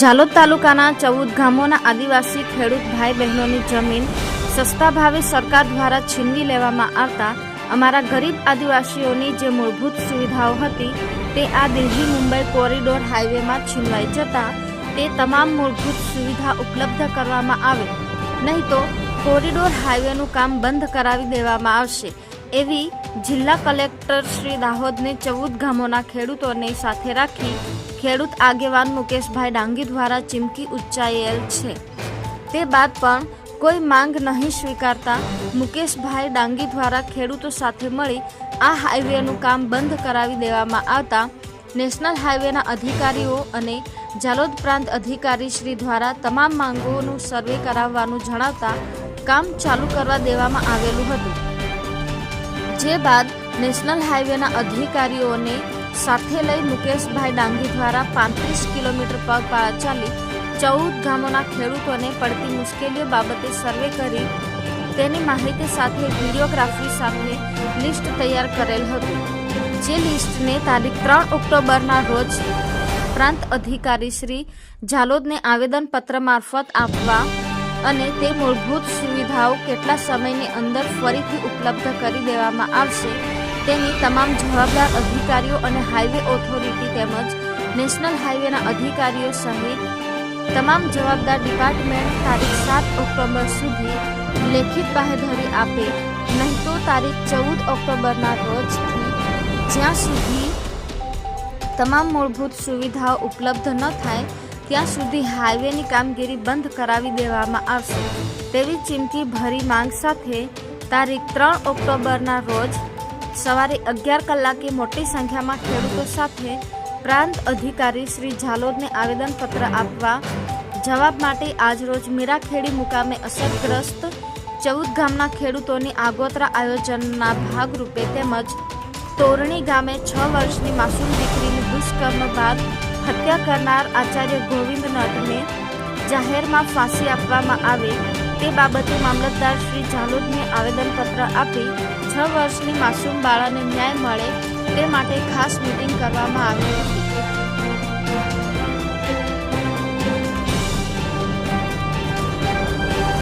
ઝાલોદ તાલુકાના ચૌદ ગામોના આદિવાસી ખેડૂત ભાઈ બહેનોની જમીન સસ્તા ભાવે સરકાર દ્વારા છીનવી લેવામાં આવતા અમારા ગરીબ આદિવાસીઓની જે મૂળભૂત સુવિધાઓ હતી તે આ દિલ્હી મુંબઈ કોરિડોર હાઈવેમાં છીનવાઈ જતા તે તમામ મૂળભૂત સુવિધા ઉપલબ્ધ કરવામાં આવે. નહીં તો કોરિડોર હાઈવેનું કામ બંધ કરાવી દેવામાં આવશે. એવી જિલ્લા કલેક્ટર શ્રી દાહોદને ચૌદ ગામોના ખેડૂતોને સાથે રાખી ખેડૂત આગેવાન મુકેશભાઈ ડાંગી દ્વારા ચીમકી ઉચ્ચાયેલ છે. તે બાદ પણ કોઈ માંગ નહીં સ્વીકારતા મુકેશભાઈ ડાંગી દ્વારા ખેડૂતો સાથે મળી આ હાઈવેનું કામ બંધ કરાવી દેવામાં આવતા નેશનલ હાઈવેના અધિકારીઓ અને જાલોદ પ્રાંત અધિકારી શ્રી દ્વારા તમામ માંગોનું સર્વે કરાવવાનું જણાવતા કામ ચાલુ કરવા દેવામાં આવેલું હતું. જે બાદ નેશનલ હાઈવેના અધિકારીઓને સાથે લઈ મુકેશભાઈ ડાંગી દ્વારા પાંત્રીસ કિલોમીટર પગપાળા ચાલી ચૌદ ગામોના ખેડૂતોને પડતી મુશ્કેલીઓ બાબતે સર્વે કરી તેની માહિતી સાથે વિડીયોગ્રાફી સાથે લિસ્ટ તૈયાર કરેલ હતું. જે લિસ્ટને તારીખ ત્રણ ઓક્ટોબરના રોજ પ્રાંત અધિકારી શ્રી ઝાલોદને આવેદનપત્ર મારફત આપવા અને તે મૂળભૂત સુવિધાઓ કેટલા સમયની અંદર ફરીથી ઉપલબ્ધ કરી દેવામાં આવશે તેની તમામ જવાબદાર અધિકારીઓ અને હાઈવે ઓથોરિટી તેમજ નેશનલ હાઈવેના અધિકારીઓ સહિત તમામ જવાબદાર ડિપાર્ટમેન્ટ તારીખ સાત ઓક્ટોબર સુધી લેખિત બાહેધરી આપે, નહીં તો તારીખ ચૌદ ઓક્ટોબરના રોજથી જ્યાં સુધી તમામ મૂળભૂત સુવિધાઓ ઉપલબ્ધ ન થાય ત્યાં સુધી હાઈવેની કામગીરી બંધ કરાવી દેવામાં આવશે. તેવી ચીમકી ભરી માંગ સાથે તારીખ ત્રણ ઓક્ટોબરના રોજ સવારે અગિયાર કલાકે મોટી સંખ્યામાં ખેડૂતો સાથે પ્રાંત અધિકારી શ્રી ઝાલોદને આવેદનપત્ર આપવા જવાબ માટે આજરોજ મીરાખેડી મુકામે અસરગ્રસ્ત ચૌદ ગામના ખેડૂતોની આગોતરા આયોજનના ભાગરૂપે તેમજ તોરણી ગામે છ વર્ષની માસૂમ દીકરીની દુષ્કર્મ બાદ હત્યા કરનાર આચાર્ય ગોવિંદ નટને જાહેરમાં ફાંસી આપવામાં આવે. તે બાબતે મામલતદાર શ્રી ઝાલોદને આવેદનપત્ર આપી છ વર્ષની માસૂમ બાળાને ન્યાય મળે તે માટે ખાસ મીટિંગ કરવામાં આવી હતી.